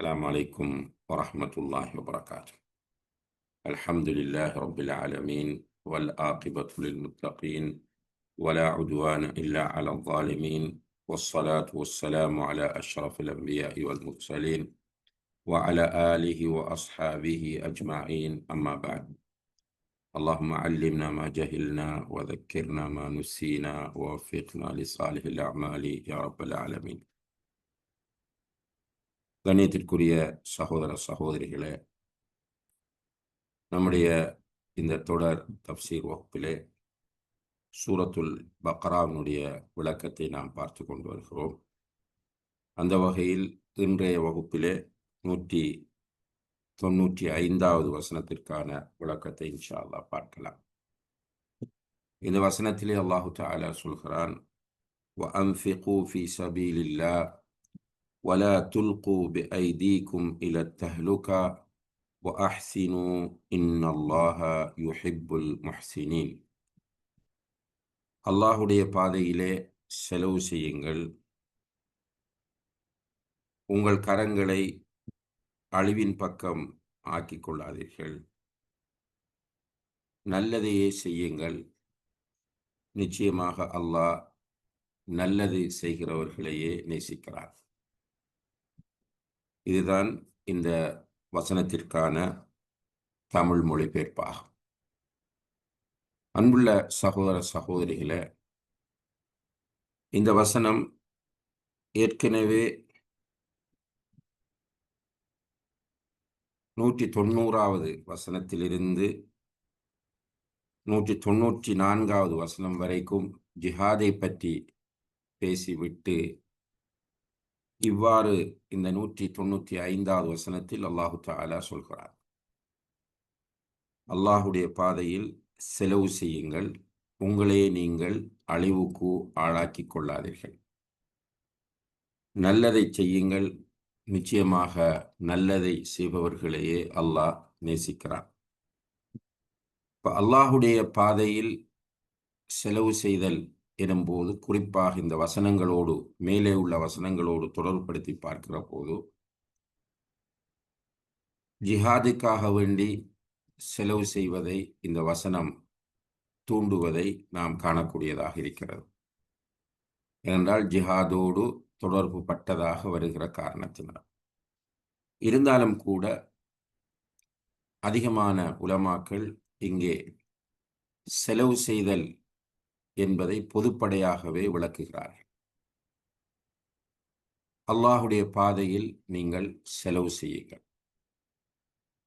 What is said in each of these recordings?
السلام عليكم ورحمة الله وبركاته. الحمد لله رب العالمين والآقبة للمتقين ولا عدوان إلا على الظالمين والصلاة والسلام على أشرف الأنبياء والمرسلين وعلى آله وأصحابه أجمعين أما بعد. اللهم علمنا ما جهلنا وذكرنا ما نسينا ووفقنا لصالح الأعمال يا رب العالمين. கண்ணியத்திற்குரிய சகோதர சகோதரிகளே நம்முடைய இந்த தொடர் தப்சீர் வகுப்பிலே சூரத்துல் பக்ராவினுடைய விளக்கத்தை நாம் பார்த்து கொண்டு வருகிறோம் அந்த வகையில் இன்றைய வகுப்பிலே நூற்றி தொன்னூற்றி ஐந்தாவது வசனத்திற்கான விளக்கத்தை இன்ஷா அல்லா பார்க்கலாம் இந்த வசனத்திலே அல்லாஹு தாலா சொல்கிறான் وأنفقوا في سبيل الله ولا تلقوا بأيديكم إلى التهلكة وأحسنوا إن الله يحب المحسنين. அல்லாஹுடைய பாதையிலே செலவு செய்யுங்கள் உங்கள் கரங்களை அழிவின் பக்கம் ஆக்கிக் கொள்ளாதீர்கள் நல்லதையே செய்யுங்கள் நிச்சயமாக அல்லாஹ் நல்லது செய்கிறவர்களையே நேசிக்கிறார் இதுதான் இந்த வசனத்திற்கான தமிழ் மொழிபெயர்ப்பாகும். அன்புள்ள சகோதர சகோதரிகளே இந்த வசனம் ஏற்கனவே நூற்றி தொண்ணூறாவது வசனத்திலிருந்து நூற்றி தொண்ணூற்றி நான்காவது வசனம் வரைக்கும் ஜிஹாதை பற்றி பேசிவிட்டு இவ்வாறு இந்த நூற்றி தொண்ணூற்றி ஐந்தாவது வசனத்தில் அல்லாஹு தாலா சொல்கிறார். அல்லாஹுடைய பாதையில் செலவு செய்யுங்கள். உங்களையே நீங்கள் அழிவுக்கு ஆளாக்கி கொள்ளாதீர்கள். நல்லதை செய்யுங்கள். நிச்சயமாக நல்லதை செய்பவர்களையே அல்லாஹ் நேசிக்கிறார் இப்போ அல்லாஹுடைய பாதையில் செலவு செய்தல் எனும்போது குறிப்பாக இந்த வசனங்களோடு மேலே உள்ள வசனங்களோடு தொடர்புபடுத்தி பார்க்கிற போது ஜிஹாதுக்காக வேண்டி செலவு செய்வதை இந்த வசனம் தூண்டுவதை நாம் காணக்கூடியதாக இருக்கிறது. ஏனென்றால் ஜிஹாதோடு தொடர்பு பட்டதாக வருகிற காரணத்தினால். இருந்தாலும் கூட அதிகமான உலமாக்கள் இங்கே செலவு செய்தல் என்பதை பொதுப்படையாகவே விளக்குகிறார்கள். அல்லாஹுடைய பாதையில் நீங்கள் செலவு செய்யுங்கள்.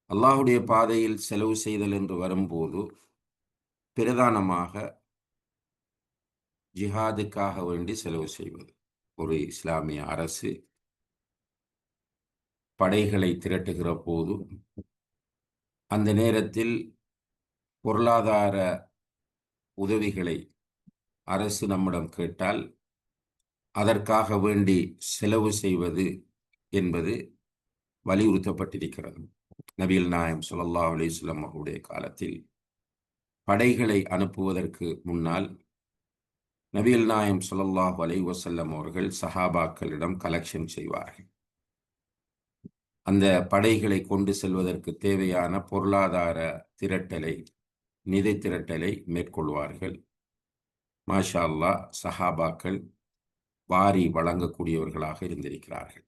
அல்லாஹுடைய பாதையில் செலவு செய்தல் என்று வரும்போது பிரதானமாக ஜிஹாதுக்காக வேண்டி செலவு செய்வது. ஒரு இஸ்லாமிய அரசு படைகளை திரட்டுகிற போது அந்த நேரத்தில் பொருளாதார உதவிகளை அரசு நம்மிடம் கேட்டால் அதற்காக வேண்டி செலவு செய்வது என்பது வலியுறுத்தப்பட்டிருக்கிறது. நபீல் நாயம் சுல்லா அலிஸ்லாம் அவருடைய காலத்தில் படைகளை அனுப்புவதற்கு முன்னால் நபீல் நாயம் சுல்லாஹ் அலை வசல்லம் அவர்கள் சஹாபாக்களிடம் கலெக்ஷன் செய்வார்கள். அந்த படைகளை கொண்டு செல்வதற்கு தேவையான பொருளாதார திரட்டலை நிதி திரட்டலை மேற்கொள்வார்கள். மாஷா அல்லா சஹாபாக்கள் வாரி வழங்கக்கூடியவர்களாக இருந்திருக்கிறார்கள்.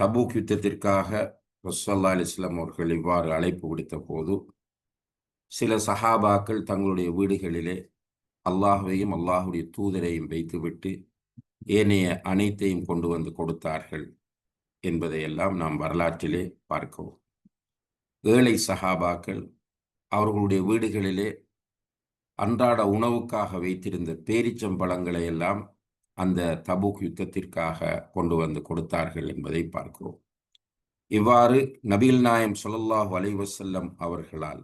தபூக் யுத்தத்திற்காக ரசல்லா அலிஸ்லாம் அவர்கள் இவ்வாறு அழைப்பு விடுத்த போது சில சஹாபாக்கள் தங்களுடைய வீடுகளிலே அல்லாஹுவையும் அல்லாஹுடைய தூதரையும் வைத்துவிட்டு ஏனைய அனைத்தையும் கொண்டு வந்து கொடுத்தார்கள் என்பதையெல்லாம் நாம் வரலாற்றிலே பார்க்கவும் ஏழை சஹாபாக்கள் அவர்களுடைய வீடுகளிலே அன்றாட உணவுக்காக வைத்திருந்த பேரிச்சம்பழங்களை எல்லாம் அந்த தபுக் யுத்தத்திற்காக கொண்டு வந்து கொடுத்தார்கள் என்பதை பார்க்கிறோம். இவ்வாறு நபீல் நாயம் சொல்லல்லாஹு அலைவசல்லம் அவர்களால்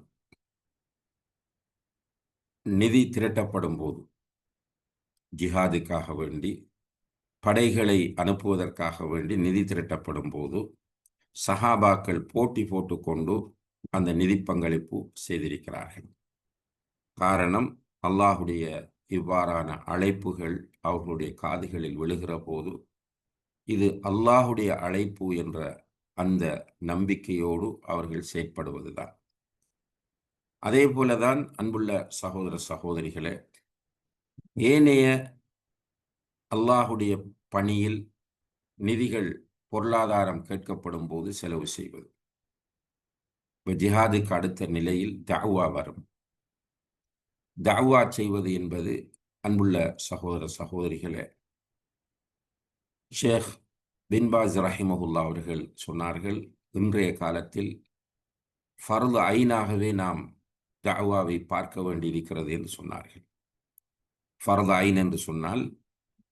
நிதி திரட்டப்படும் போது ஜிஹாதுக்காக வேண்டி படைகளை அனுப்புவதற்காக வேண்டி நிதி திரட்டப்படும் போது சஹாபாக்கள் போட்டி போட்டுக்கொண்டு அந்த நிதி பங்களிப்பு செய்திருக்கிறார்கள். காரணம் அல்லாஹுடைய இவ்வாறான அழைப்புகள் அவர்களுடைய காதுகளில் விழுகிற போது இது அல்லாஹுடைய அழைப்பு என்ற அந்த நம்பிக்கையோடு அவர்கள் செயற்படுவதுதான். அதே போலதான் அன்புள்ள சகோதர சகோதரிகளே ஏனைய அல்லாஹுடைய பணியில் நிதிகள் பொருளாதாரம் கேட்கப்படும் போது செலவு செய்வது. ஜிஹாதுக்கு அடுத்த நிலையில் தகுவா வரும். தவா செய்வது என்பது அன்புள்ள சகோதர சகோதரிகளே. ஷேக் பின்பாஸ் ரஹிமஹுல்லா அவர்கள் சொன்னார்கள் இன்றைய காலத்தில் ஃபர்து ஐனாகவே நாம் தாவாவை பார்க்க வேண்டியிருக்கிறது என்று சொன்னார்கள். ஃபர்து ஐன் என்று சொன்னால்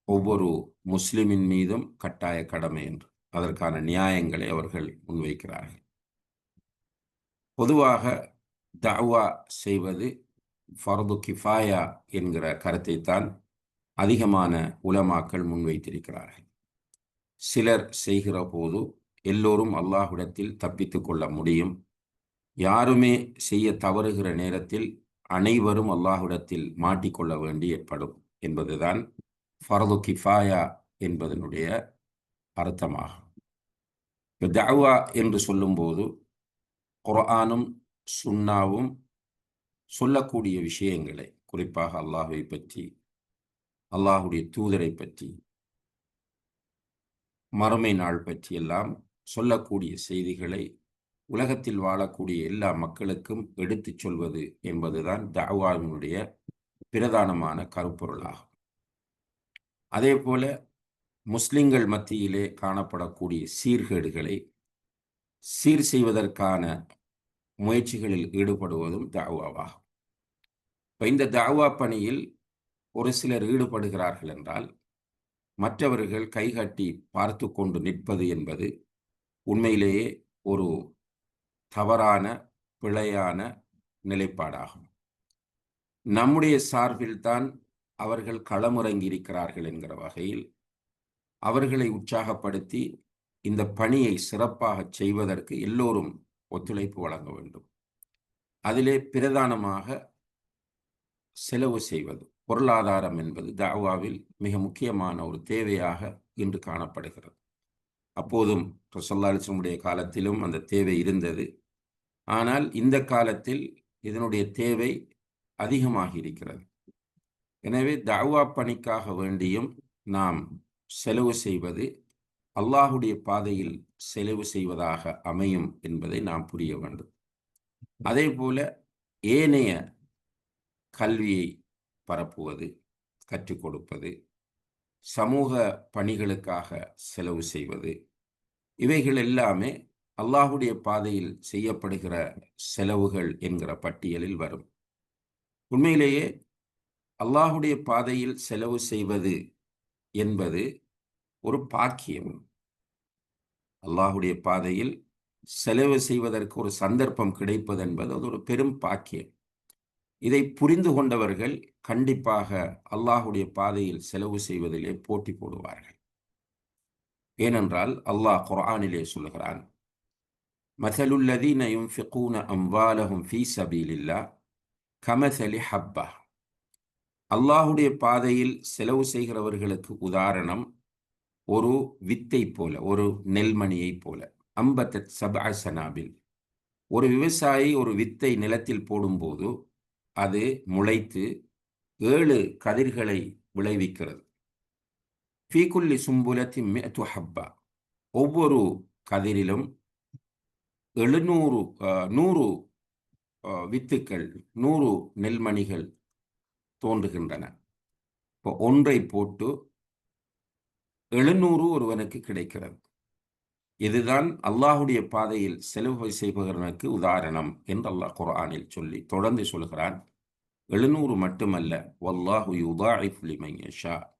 ஒவ்வொரு முஸ்லிமின் மீதும் கட்டாய கடமை என்று அதற்கான நியாயங்களை அவர்கள் முன்வைக்கிறார்கள். பொதுவாக தாவா செய்வது ஃபர்து கிஃபாயா என்கிற கருத்தை தான் அதிகமான உலமாக்கள் முன்வைத்திருக்கிறார்கள். சிலர் செய்கிற போது எல்லோரும் அல்லாஹ்விடத்தில் தப்பித்து கொள்ள முடியும். யாருமே செய்ய தவறுகிற நேரத்தில் அனைவரும் அல்லாஹ்விடத்தில் மாட்டிக்கொள்ள வேண்டி ஏற்படும் என்பதுதான் ஃபர்து கிஃபாயா என்பதனுடைய அர்த்தமாகும். தாவா என்று சொல்லும்போது குரானும் சுன்னாவும் சொல்லக்கூடிய விஷயங்களை குறிப்பாக அல்லாஹை பற்றி அல்லாஹுடைய தூதரை பற்றி மறுமை நாள் பற்றியெல்லாம் சொல்லக்கூடிய செய்திகளை உலகத்தில் வாழக்கூடிய எல்லா மக்களுக்கும் எடுத்துச் சொல்வது என்பதுதான் தாவாவினுடைய பிரதானமான கருப்பொருளாகும். அதே போல முஸ்லிம்கள் மத்தியிலே காணப்படக்கூடிய சீர்கேடுகளை சீர் செய்வதற்கான முயற்சிகளில் ஈடுபடுவதும் தாவாவாகும் இப்போ இந்த தாவா பணியில் ஒரு சிலர் ஈடுபடுகிறார்கள் என்றால் மற்றவர்கள் கைகட்டி பார்த்து கொண்டு நிற்பது என்பது உண்மையிலேயே ஒரு தவறான பிழையான நிலைப்பாடாகும். நம்முடைய சார்பில்தான் அவர்கள் களமுறங்கி இருக்கிறார்கள் என்கிற வகையில் அவர்களை உற்சாகப்படுத்தி இந்த பணியை சிறப்பாக செய்வதற்கு எல்லோரும் ஒத்துழைப்பு வழங்க வேண்டும். அதிலே பிரதானமாக செலவு செய்வது பொருளாதாரம் என்பது தாவாவில் மிக முக்கியமான ஒரு தேவையாக இன்று காணப்படுகிறது. அப்போதும் ரசல்லாலிசமுடைய காலத்திலும் அந்த தேவை இருந்தது. ஆனால் இந்த காலத்தில் இதனுடைய தேவை அதிகமாகி இருக்கிறது. எனவே தாவா பணிக்காக வேண்டியும் நாம் செலவு செய்வது அல்லாஹுடைய பாதையில் செலவு செய்வதாக அமையும் என்பதை நாம் புரிய வேண்டும். அதே போல ஏனைய கல்வியை பரப்புவது கற்றுக் கொடுப்பது சமூக பணிகளுக்காக செலவு செய்வது இவைகள் எல்லாமே அல்லாஹுடைய பாதையில் செய்யப்படுகிற செலவுகள் என்கிற பட்டியலில் வரும். உண்மையிலேயே அல்லாஹுடைய பாதையில் செலவு செய்வது என்பது ஒரு பாக்கியம். அல்லாஹுடைய பாதையில் செலவு செய்வதற்கு ஒரு சந்தர்ப்பம் கிடைப்பது என்பது அது ஒரு பெரும் பாக்கியம். இதை புரிந்து கொண்டவர்கள் கண்டிப்பாக அல்லாஹுடைய பாதையில் செலவு செய்வதிலே போட்டி போடுவார்கள். ஏனென்றால் அல்லாஹ் குரானிலே சொல்லுகிறான் மசலுல்லதீன யுன்ஃபிகூன அம்வாலஹும் ஃபீ சபீலில்லா கமசலி ஹப்பா அல்லாஹுடைய பாதையில் செலவு செய்கிறவர்களுக்கு உதாரணம் ஒரு வித்தை போல ஒரு நெல்மணியை போல. அம்பத்தத் சபா சனாபில். ஒரு விவசாயி ஒரு வித்தை நிலத்தில் போடும்போது அது முளைத்து ஏழு கதிர்களை விளைவிக்கிறது. ஃபீகுல்லி சும்புலத்தி மேத்து ஹப்பா. ஒவ்வொரு கதிரிலும் எழுநூறு நூறு வித்துக்கள் நூறு நெல்மணிகள் தோன்றுகின்றன. இப்போ ஒன்றை போட்டு எழுநூறு ஒருவனுக்கு கிடைக்கிறது. இதுதான் அல்லாஹுடைய பாதையில் செலவு செய்பவர்களுக்கு உதாரணம் என்று அல்லாஹ் குரானில் சொல்லி தொடர்ந்து சொல்கிறான். எழுநூறு மட்டுமல்ல வல்லாஹு யுதாஷா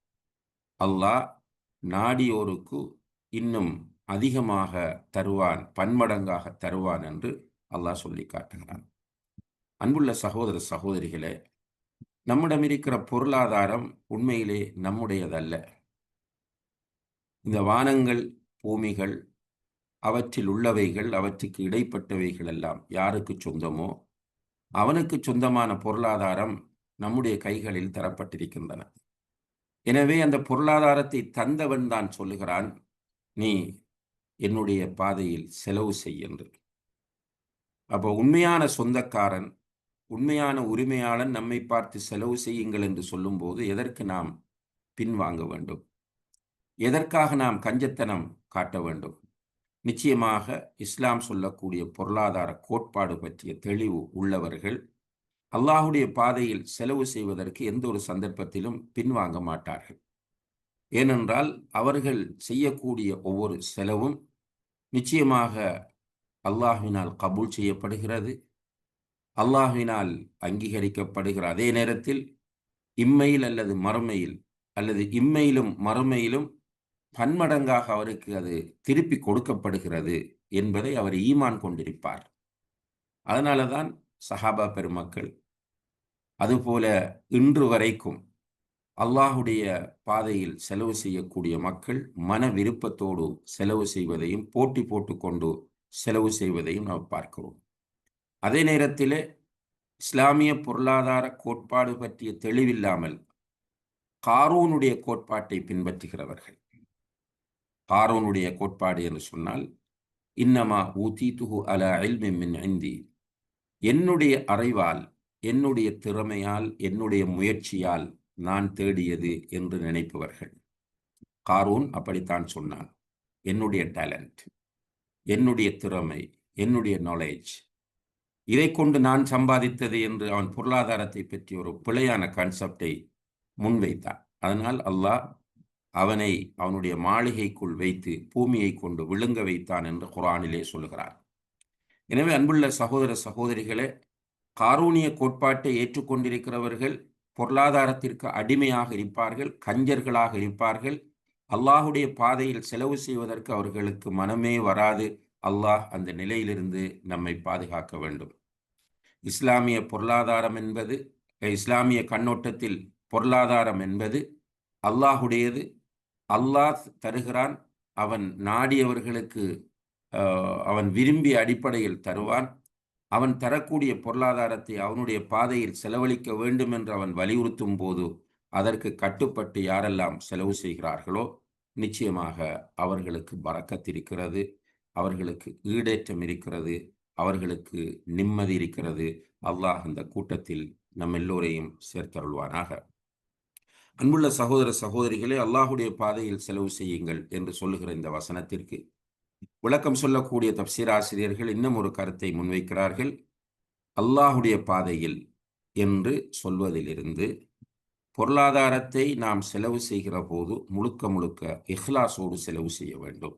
அல்லாஹ் நாடியோருக்கு இன்னும் அதிகமாக தருவான் பன்மடங்காக தருவான் என்று அல்லாஹ் சொல்லி காட்டுகிறான். அன்புள்ள சகோதர சகோதரிகளே நம்மிடம் இருக்கிற பொருளாதாரம் உண்மையிலே நம்முடையதல்ல. இந்த வானங்கள் பூமிகள் அவற்றில் உள்ளவைகள் அவற்றுக்கு இடைப்பட்டவைகள் எல்லாம் யாருக்கு சொந்தமோ அவனுக்கு சொந்தமான பொருளாதாரம் நம்முடைய கைகளில் தரப்பட்டிருக்கின்றன. எனவே அந்த பொருளாதாரத்தை தந்தவன் தான் சொல்லுகிறான் நீ என்னுடைய பாதையில் செலவு செய் என்று. அப்போ உண்மையான சொந்தக்காரன் உண்மையான உரிமையாளன் நம்மை பார்த்து செலவு செய்யுங்கள் என்று சொல்லும்போது எதற்கு நாம் பின்வாங்க வேண்டும்? எதற்காக நாம் கஞ்சத்தனம் காட்ட வேண்டும்? நிச்சயமாக இஸ்லாம் சொல்லக்கூடிய பொருளாதார கோட்பாடு பற்றிய தெளிவு உள்ளவர்கள் அல்லாஹுடைய பாதையில் செலவு செய்வதற்கு எந்த ஒரு சந்தர்ப்பத்திலும் பின்வாங்க மாட்டார்கள். ஏனென்றால் அவர்கள் செய்யக்கூடிய ஒவ்வொரு செலவும் நிச்சயமாக அல்லாஹினால் கபூல் செய்யப்படுகிறது. அல்லாஹினால் அங்கீகரிக்கப்படுகிற அதே நேரத்தில் இம்மையில் அல்லது மறுமையில் அல்லது இம்மையிலும் மறுமையிலும் பன்மடங்காக அவருக்கு அது திருப்பி கொடுக்கப்படுகிறது என்பதை அவர் ஈமான் கொண்டிருப்பார். அதனால தான் சஹாபா பெருமக்கள் அதுபோல இன்று வரைக்கும் அல்லாஹுடைய பாதையில் செலவு செய்யக்கூடிய மக்கள் மன விருப்பத்தோடு செலவு செய்வதையும் போட்டி போட்டுக்கொண்டு செலவு செய்வதையும் நாம் பார்க்கிறோம். அதே நேரத்தில் இஸ்லாமிய பொருளாதார கோட்பாடு பற்றிய தெளிவில்லாமல் காரூனுடைய கோட்பாட்டை பின்பற்றுகிறவர்கள் காரோனுடைய கோட்பாடு என்று சொன்னால் இன்னமா ஊதீத்துஹு அல அல்மின் ஐந்தி என்னுடைய அறிவால் என்னுடைய திறமையால் என்னுடைய முயற்சியால் நான் தேடியது என்று நினைப்பவர்கள். காரூன் அப்படித்தான் சொன்னான். என்னுடைய டேலண்ட் என்னுடைய திறமை என்னுடைய நாலேஜ் இதை கொண்டு நான் சம்பாதித்தது என்று அவன் பொருளாதாரத்தை பற்றி ஒரு பிழையான கான்செப்டை முன்வைத்தான். அதனால் அல்லாஹ் அவனை அவனுடைய மாளிகைக்குள் வைத்து பூமியை கொண்டு விழுங்க வைத்தான் என்று குரானிலே சொல்லுகிறார். எனவே அன்புள்ள சகோதர சகோதரிகளே காரூணிய கோட்பாட்டை ஏற்றுக்கொண்டிருக்கிறவர்கள் பொருளாதாரத்திற்கு அடிமையாக இருப்பார்கள் கஞ்சர்களாக இருப்பார்கள். அல்லாஹுடைய பாதையில் செலவு செய்வதற்கு அவர்களுக்கு மனமே வராது. அல்லாஹ் அந்த நிலையிலிருந்து நம்மை பாதுகாக்க வேண்டும். இஸ்லாமிய பொருளாதாரம் என்பது இஸ்லாமிய கண்ணோட்டத்தில் பொருளாதாரம் என்பது அல்லாஹுடையது அல்லாஹ் தருகிறான் அவன் நாடியவர்களுக்கு அவன் விரும்பிய அடிப்படையில் தருவான். அவன் தரக்கூடிய பொருளாதாரத்தை அவனுடைய பாதையில் செலவழிக்க வேண்டும் என்று அவன் வலியுறுத்தும் போது அதற்கு கட்டுப்பட்டு யாரெல்லாம் செலவு செய்கிறார்களோ நிச்சயமாக அவர்களுக்கு பறக்கத்திருக்கிறது அவர்களுக்கு ஈடேற்றம் இருக்கிறது அவர்களுக்கு நிம்மதி இருக்கிறது. அல்லாஹ் அந்த கூட்டத்தில் நம் எல்லோரையும் சேர்த்தருள்வானாக. அன்புள்ள சகோதர சகோதரிகளே அல்லாஹுடைய பாதையில் செலவு செய்யுங்கள் என்று சொல்லுகிற இந்த வசனத்திற்கு விளக்கம் சொல்லக்கூடிய தப்சீர் ஆசிரியர்கள் இன்னும் ஒரு கருத்தை முன்வைக்கிறார்கள். அல்லாஹுடைய பாதையில் என்று சொல்வதிலிருந்து பொருளாதாரத்தை நாம் செலவு செய்கிற போது முழுக்க முழுக்க இஹ்லாசோடு செலவு செய்ய வேண்டும்.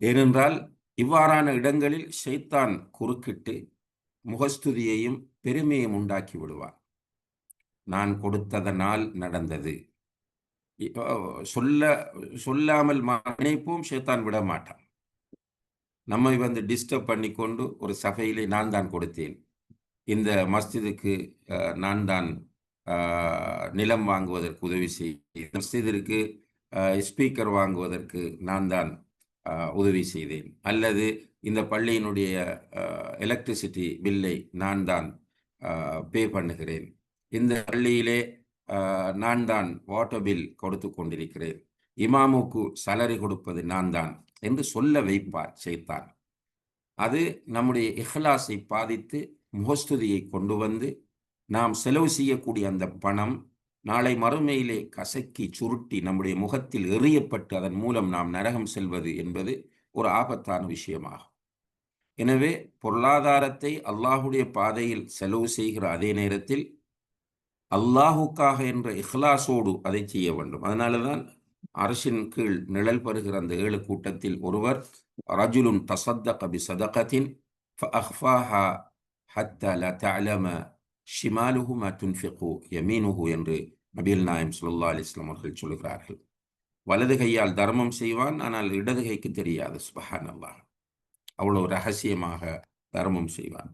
ஏனென்றால் இவ்வாறான இடங்களில் ஷைத்தான் குறுக்கிட்டு முகஸ்துதியையும் பெருமையும் உண்டாக்கி விடுவான். நான் கொடுத்ததனால் நடந்தது. சொல்ல சொல்லாமல் நினைப்போம் ஷேத்தான் விட மாட்டான். நம்மை வந்து டிஸ்டர்ப் பண்ணி கொண்டு ஒரு சபையிலே நான் தான் கொடுத்தேன். இந்த மஸ்ஜிதுக்கு நான் தான் நிலம் வாங்குவதற்கு உதவி செய்தேன். மஸ்ஜிதிற்கு ஸ்பீக்கர் வாங்குவதற்கு நான் தான் உதவி செய்தேன். அல்லது இந்த பள்ளியினுடைய எலக்ட்ரிசிட்டி பில்லை நான் தான் பே பண்ணுகிறேன். இந்த பள்ளியிலே நான் தான் வாட்டர் பில் கொடுத்து கொண்டிருக்கிறேன். இமாமுக்கு சலரி கொடுப்பது நான் தான் என்று சொல்ல வைப்பார் செய்தான் அது நம்முடைய இஹ்லாஸை பாதித்து முகஸ்துதியை கொண்டு வந்து நாம் செலவு செய்யக்கூடிய அந்த பணம் நாளை மறுமையிலே கசக்கி சுருட்டி நம்முடைய முகத்தில் எறியப்பட்டு அதன் மூலம் நாம் நரகம் செல்வது என்பது ஒரு ஆபத்தான விஷயமாகும். எனவே பொருளாதாரத்தை அல்லாஹுடைய பாதையில் செலவு செய்கிற அதே நேரத்தில் அல்லாஹுக்காக என்ற இஹ்லாசோடு அதை செய்ய வேண்டும். அதனால தான் அரசின் கீழ் நிழல் பெறுகிற அந்த ஏழு கூட்டத்தில் ஒருவர் ரஜுலுன் தசத்த கபி சதகத்தின் ல தலம ஷிமாலுஹு ம யமீனுஹு என்று நபீல் நாயம் சுல்லா அலிஸ்லாம் அவர்கள் சொல்கிறார்கள் வலது கையால் தர்மம் செய்வான் ஆனால் இடது கைக்கு தெரியாது. சுபஹான் அல்லாஹ் அவ்வளோ ரகசியமாக தர்மம் செய்வான்.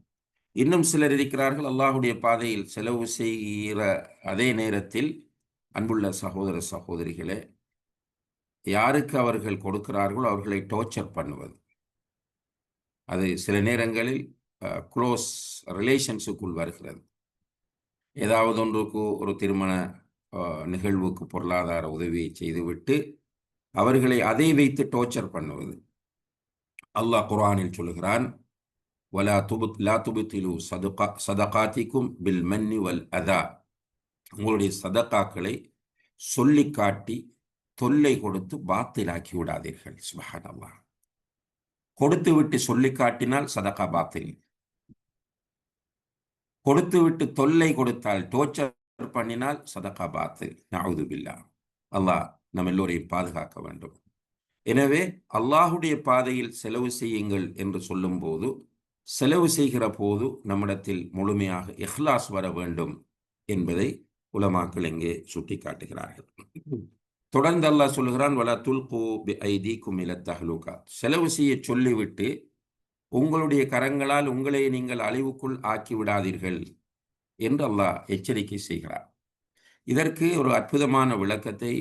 இன்னும் சிலர் இருக்கிறார்கள் அல்லாஹுடைய பாதையில் செலவு செய்கிற அதே நேரத்தில் அன்புள்ள சகோதர சகோதரிகளே யாருக்கு அவர்கள் கொடுக்கிறார்களோ அவர்களை டோர்ச்சர் பண்ணுவது. அது சில நேரங்களில் க்ளோஸ் ரிலேஷன்ஸுக்குள் வருகிறது. ஏதாவது ஒன்றுக்கு ஒரு திருமண நிகழ்வுக்கு பொருளாதார உதவியை செய்துவிட்டு அவர்களை அதை வைத்து டோர்ச்சர் பண்ணுவது. அல்லாஹ் குர்ஆனில் சொல்லுகிறான் ولا துபுத் லா துபுத்திலு சதுகா சதகாத்திக்கும் பில் மன்னி வல் அதா உங்களுடைய சதக்காக்களை சொல்லி காட்டி தொல்லை கொடுத்து பாத்திலாக்கி விடாதீர்கள். சுபஹான் கொடுத்து விட்டு சொல்லி காட்டினால் சதகா பாத்தில். கொடுத்து விட்டு தொல்லை கொடுத்தால் டோர்ச்சர் பண்ணினால் சதகா பாத்தில். நவுது பில்லா. அல்லாஹ் நம் எல்லோரையும் பாதுகாக்க வேண்டும். எனவே அல்லாஹுடைய பாதையில் செலவு செய்யுங்கள் என்று சொல்லும்போது செலவு செய்கிற போது நம்மிடத்தில் முழுமையாக இஹ்லாஸ் வர வேண்டும் என்பதை உலமாக்கள் இங்கே சுட்டி காட்டுகிறார்கள் தொடர்ந்து அல்லாஹ் சொல்லுகிறான் வலா துல்கு பி ஐதி குமில தஹ்லுகா செலவு செய்ய சொல்லிவிட்டு உங்களுடைய கரங்களால் உங்களை நீங்கள் அழிவுக்குள் ஆக்கி விடாதீர்கள் என்று அல்லாஹ் எச்சரிக்கை செய்கிறார் இதற்கு ஒரு அற்புதமான விளக்கத்தை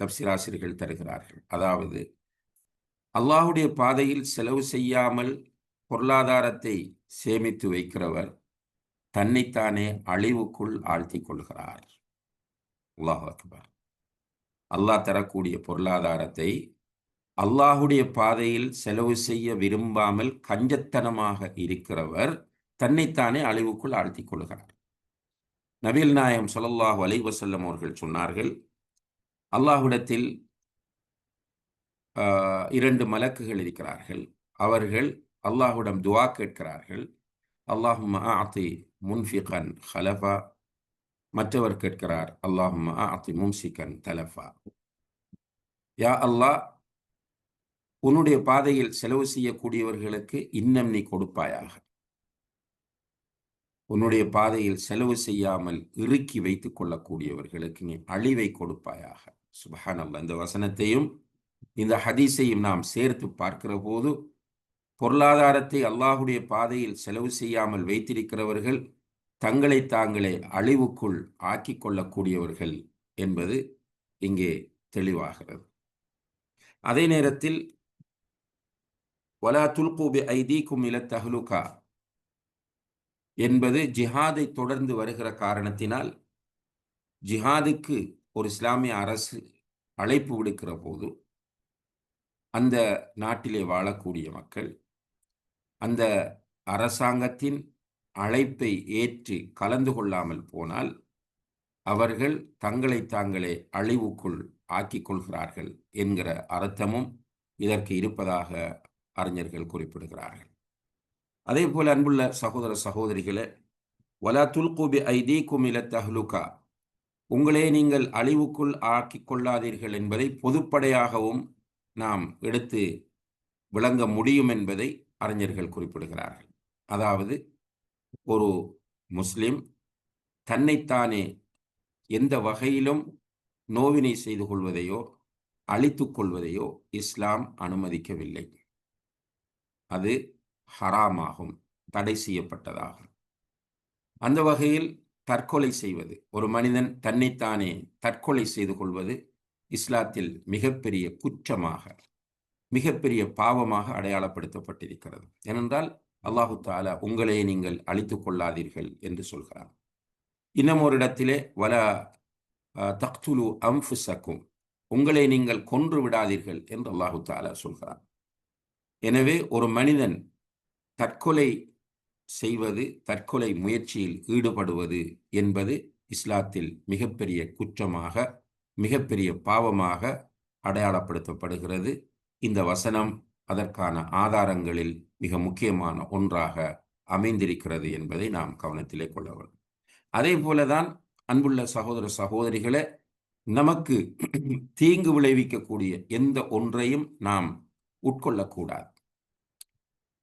தப்சிராசிரியர்கள் தருகிறார்கள். அதாவது அல்லாஹுடைய பாதையில் செலவு செய்யாமல் பொருளாதாரத்தை சேமித்து வைக்கிறவர் தன்னைத்தானே அழிவுக்குள் ஆழ்த்தி கொள்கிறார் அல்லாஹ் அக்பர். அல்லாஹ் தரக்கூடிய பொருளாதாரத்தை அல்லாஹுடைய பாதையில் செலவு செய்ய விரும்பாமல் கஞ்சத்தனமாக இருக்கிறவர் தன்னைத்தானே அழிவுக்குள் ஆழ்த்தி கொள்கிறார் நபீல் நாயம் சொல்லல்லாஹு அலைவசல்லம் அவர்கள் சொன்னார்கள் அல்லாஹுடத்தில் இரண்டு மலக்குகள் இருக்கிறார்கள். அவர்கள் அல்லாஹுடம் துவா கேட்கிறார்கள். அல்லாஹும் ஆத்தி முன்ஃபிகன் ஹலஃபா. மற்றவர் கேட்கிறார் அல்லாஹும் ஆத்தி மும்சிகன் தலஃபா. யா அல்லாஹ் உன்னுடைய பாதையில் செலவு செய்யக்கூடியவர்களுக்கு இன்னம் நீ கொடுப்பாயாக. உன்னுடைய பாதையில் செலவு செய்யாமல் இறுக்கி வைத்துக் கொள்ளக்கூடியவர்களுக்கு நீ அழிவை கொடுப்பாயாக. சுபஹான் அல்ல இந்த வசனத்தையும் இந்த ஹதீஸையும் நாம் சேர்த்து பார்க்கிற போது பொருளாதாரத்தை அல்லாஹுடைய பாதையில் செலவு செய்யாமல் வைத்திருக்கிறவர்கள் தங்களை தாங்களே அழிவுக்குள் ஆக்கி கொள்ளக்கூடியவர்கள் என்பது இங்கே தெளிவாகிறது. அதே நேரத்தில் வலா துல்கூபி ஐதீக்கும் இல தஹ்லுகா என்பது ஜிஹாதை தொடர்ந்து வருகிற காரணத்தினால் ஜிஹாதுக்கு ஒரு இஸ்லாமிய அரசு அழைப்பு விடுக்கிற போது அந்த நாட்டிலே வாழக்கூடிய மக்கள் அந்த அரசாங்கத்தின் அழைப்பை ஏற்று கலந்து கொள்ளாமல் போனால் அவர்கள் தங்களை தாங்களே அழிவுக்குள் ஆக்கிக் கொள்கிறார்கள் என்கிற அர்த்தமும் இதற்கு இருப்பதாக அறிஞர்கள் குறிப்பிடுகிறார்கள். அதே போல அன்புள்ள சகோதர சகோதரிகளே வலா துல்கூபி ஐதி குமில தஹ்லுகா உங்களே நீங்கள் அழிவுக்குள் ஆக்கிக் கொள்ளாதீர்கள் என்பதை பொதுப்படையாகவும் நாம் எடுத்து விளங்க முடியும் என்பதை அறிஞர்கள் குறிப்பிடுகிறார்கள். அதாவது ஒரு முஸ்லிம் தன்னைத்தானே எந்த வகையிலும் நோவினை செய்து கொள்வதையோ அழித்துக் கொள்வதையோ இஸ்லாம் அனுமதிக்கவில்லை. அது ஹராமாகும் தடை செய்யப்பட்டதாகும். அந்த வகையில் தற்கொலை செய்வது ஒரு மனிதன் தன்னைத்தானே தற்கொலை செய்து கொள்வது இஸ்லாத்தில் மிகப்பெரிய குற்றமாக மிகப்பெரிய பாவமாக அடையாளப்படுத்தப்பட்டிருக்கிறது. ஏனென்றால் அல்லாஹு தாலா உங்களை நீங்கள் அழித்துக் கொள்ளாதீர்கள் என்று சொல்கிறார் இன்னும் ஒரு இடத்திலே வல தக்துலு அம்ஃபுசக்கும் உங்களை நீங்கள் கொன்று விடாதீர்கள் என்று அல்லாஹு தாலா சொல்கிறார் எனவே ஒரு மனிதன் தற்கொலை செய்வது தற்கொலை முயற்சியில் ஈடுபடுவது என்பது இஸ்லாத்தில் மிகப்பெரிய குற்றமாக மிகப்பெரிய பாவமாக அடையாளப்படுத்தப்படுகிறது. இந்த வசனம் அதற்கான ஆதாரங்களில் மிக முக்கியமான ஒன்றாக அமைந்திருக்கிறது என்பதை நாம் கவனத்திலே கொள்ள வேண்டும். அதே போலதான் அன்புள்ள சகோதர சகோதரிகளே நமக்கு தீங்கு விளைவிக்கக்கூடிய எந்த ஒன்றையும் நாம் உட்கொள்ளக்கூடாது.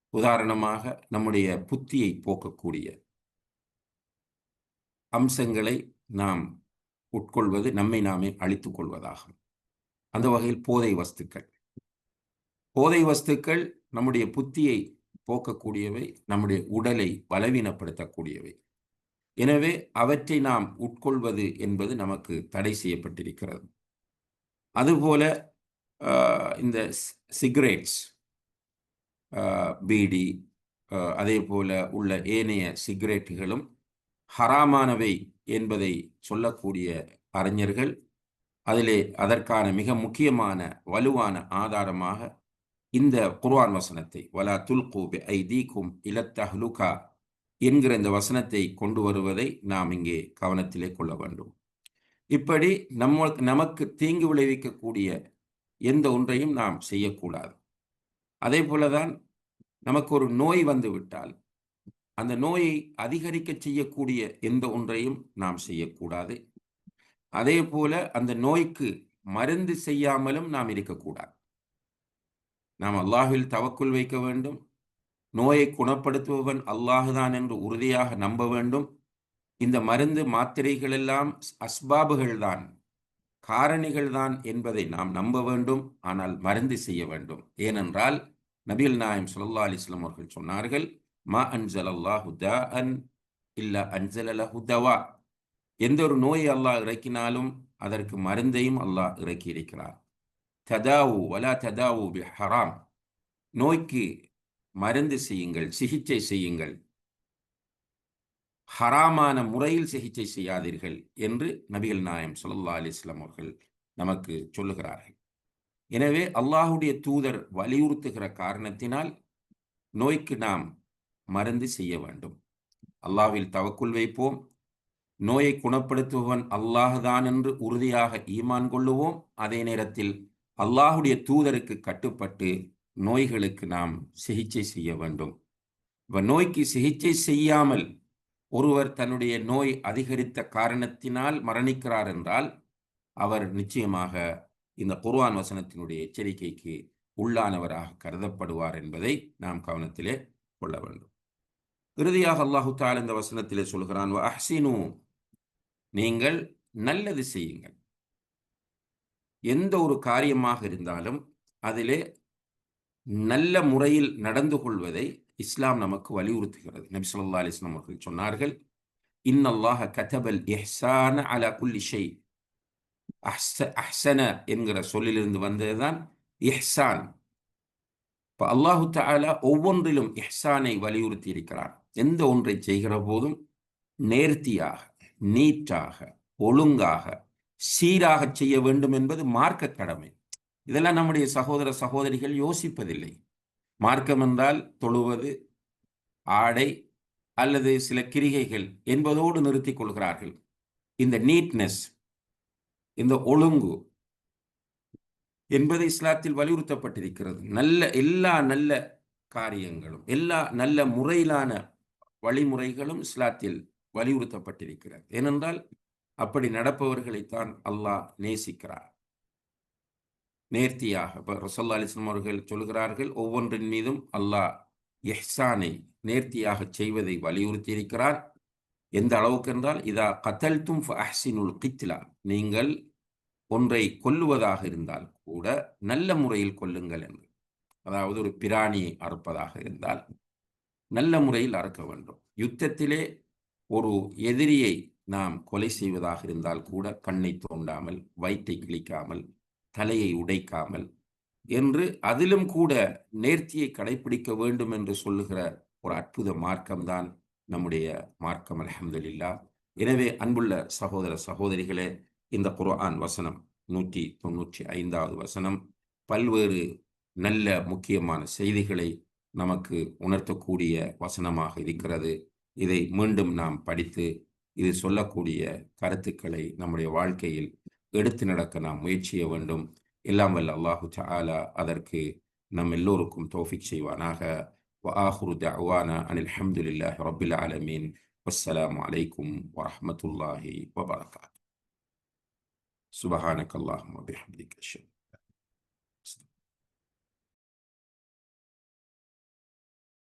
உதாரணமாக நம்முடைய புத்தியை போக்கக்கூடிய அம்சங்களை நாம் உட்கொள்வது நம்மை நாமே அழித்துக் கொள்வதாகும். அந்த வகையில் போதை வஸ்துக்கள் போதை வஸ்துக்கள் நம்முடைய புத்தியை போக்கக்கூடியவை நம்முடைய உடலை பலவீனப்படுத்தக்கூடியவை. எனவே அவற்றை நாம் உட்கொள்வது என்பது நமக்கு தடை செய்யப்பட்டிருக்கிறது. அதுபோல இந்த சிகரெட்ஸ் பீடி அதே போல உள்ள ஏனைய சிகரெட்டுகளும் ஹராமானவை என்பதை சொல்லக்கூடிய அறிஞர்கள் அதிலே அதற்கான மிக முக்கியமான வலுவான ஆதாரமாக இந்த குர்ஆன் வசனத்தை வலா துல்கூபி ஐதீக்கும் இலத்தஹ்லுகா என்கிற இந்த வசனத்தை கொண்டு வருவதை நாம் இங்கே கவனத்திலே கொள்ள வேண்டும். இப்படி நம்ம நமக்கு தீங்கு விளைவிக்கக்கூடிய எந்த ஒன்றையும் நாம் செய்யக்கூடாது. அதே போலதான் நமக்கு ஒரு நோய் வந்து விட்டால் அந்த நோயை அதிகரிக்க செய்யக்கூடிய எந்த ஒன்றையும் நாம் செய்யக்கூடாது. அதே போல அந்த நோய்க்கு மருந்து செய்யாமலும் நாம் இருக்கக்கூடாது. நாம் அல்லாஹில் தவக்குள் வைக்க வேண்டும். நோயை குணப்படுத்துபவன் அல்லாஹுதான் என்று உறுதியாக நம்ப வேண்டும். இந்த மருந்து மாத்திரைகள் எல்லாம் அஸ்பாபுகள் தான் காரணிகள் தான் என்பதை நாம் நம்ப வேண்டும். ஆனால் மருந்து செய்ய வேண்டும். ஏனென்றால் நபில் நாயம் சுல்லா அலிஸ்லாம் அவர்கள் சொன்னார்கள் மா அன்சல் அல்லாஹு அன் இல்ல அன்சல் அலஹுதவா எந்த ஒரு நோயை அல்லாஹ் இறக்கினாலும் அதற்கு மருந்தையும் அல்லாஹ் இறக்கி இருக்கிறார். ததாவு வலா ததாவு பி ஹராம் நோய்க்கு மருந்து செய்யுங்கள் சிகிச்சை செய்யுங்கள். ஹராமான முறையில் சிகிச்சை செய்யாதீர்கள் என்று நபிகள் நாயம் சொல்லல்லா அலிஸ்லாம் அவர்கள் நமக்கு சொல்லுகிறார்கள். எனவே அல்லாஹுடைய தூதர் வலியுறுத்துகிற காரணத்தினால் நோய்க்கு நாம் மருந்து செய்ய வேண்டும். அல்லாவில் தவக்குள் வைப்போம். நோயை குணப்படுத்துபவன் அல்லாஹ்தான் என்று உறுதியாக ஈமான் கொள்ளுவோம். அதே நேரத்தில் அல்லாஹுடைய தூதருக்கு கட்டுப்பட்டு நோய்களுக்கு நாம் சிகிச்சை செய்ய வேண்டும். இப்போ நோய்க்கு சிகிச்சை செய்யாமல் ஒருவர் தன்னுடைய நோய் அதிகரித்த காரணத்தினால் மரணிக்கிறார் என்றால் அவர் நிச்சயமாக இந்த குர்வான் வசனத்தினுடைய எச்சரிக்கைக்கு உள்ளானவராக கருதப்படுவார் என்பதை நாம் கவனத்திலே கொள்ள வேண்டும். இறுதியாக அல்லாஹு தால் இந்த வசனத்திலே சொல்கிறான் அஹ்சினு நீங்கள் நல்லது செய்யுங்கள். எந்த ஒரு காரியமாக இருந்தாலும் அதிலே நல்ல முறையில் நடந்து கொள்வதை இஸ்லாம் நமக்கு வலியுறுத்துகிறது. நபி சொல்லா அலிஸ்லாம் அவர்கள் சொன்னார்கள் இன்னல்லாஹ கதபல் எஹ்சான அலா குல்லி ஷை அஹ்ச அஹ்சன என்கிற சொல்லிலிருந்து வந்ததுதான் எஹ்சான் இப்போ அல்லாஹு தாலா ஒவ்வொன்றிலும் எஹ்சானை வலியுறுத்தி இருக்கிறார் எந்த ஒன்றை செய்கிற போதும் நேர்த்தியாக நீட்டாக ஒழுங்காக சீராக செய்ய வேண்டும் என்பது மார்க்க கடமை. இதெல்லாம் நம்முடைய சகோதர சகோதரிகள் யோசிப்பதில்லை. மார்க்கம் என்றால் தொழுவது ஆடை அல்லது சில கிரிகைகள் என்பதோடு நிறுத்திக் கொள்கிறார்கள். இந்த நீட்னஸ் இந்த ஒழுங்கு என்பது இஸ்லாத்தில் வலியுறுத்தப்பட்டிருக்கிறது. நல்ல எல்லா நல்ல காரியங்களும் எல்லா நல்ல முறையிலான வழிமுறைகளும் இஸ்லாத்தில் வலியுறுத்தப்பட்டிருக்கிறது. ஏனென்றால் நடப்பவர்களைத்தான் அல்லாஹ் நேசிக்கிறார். நேர்த்தியாக இப்போ ரசல்லா அலிஸ்லாம் அவர்கள் சொல்கிறார்கள் ஒவ்வொன்றின் மீதும் அல்லாஹ் எஹ்சானை நேர்த்தியாக செய்வதை வலியுறுத்தி இருக்கிறார் எந்த அளவுக்கு என்றால் இதா கத்தல்தும் அஹ்சினுல் கித்லா நீங்கள் ஒன்றை கொல்லுவதாக இருந்தால் கூட நல்ல முறையில் கொல்லுங்கள் என்று. அதாவது ஒரு பிராணியை அறுப்பதாக இருந்தால் நல்ல முறையில் அறுக்க வேண்டும். யுத்தத்திலே ஒரு எதிரியை நாம் கொலை செய்வதாக இருந்தால் கூட கண்ணை தோண்டாமல் வயிற்றை கிழிக்காமல் தலையை உடைக்காமல் என்று அதிலும் கூட நேர்த்தியை கடைபிடிக்க வேண்டும் என்று சொல்லுகிற ஒரு அற்புத மார்க்கம்தான் நம்முடைய மார்க்கம் அலமதுல்லா எனவே அன்புள்ள சகோதர சகோதரிகளே இந்த குர்ஆன் வசனம் நூற்றி தொண்ணூற்றி ஐந்தாவது வசனம் பல்வேறு நல்ல முக்கியமான செய்திகளை நமக்கு உணர்த்தக்கூடிய வசனமாக இருக்கிறது. இதை மீண்டும் நாம் படித்து இது சொல்லக்கூடிய கருத்துக்களை நம்முடைய வாழ்க்கையில் எடுத்து நடக்க நாம் முயற்சிய வேண்டும் எல்லாம் வல்ல அல்லாஹு தாலா அதற்கு நம் எல்லோருக்கும் தோஃபிக் செய்வானாக وآخر دعوانا أن الحمد لله رب العالمين والسلام عليكم ورحمة الله وبركاته سبحانك اللهم وبحمدك أشهد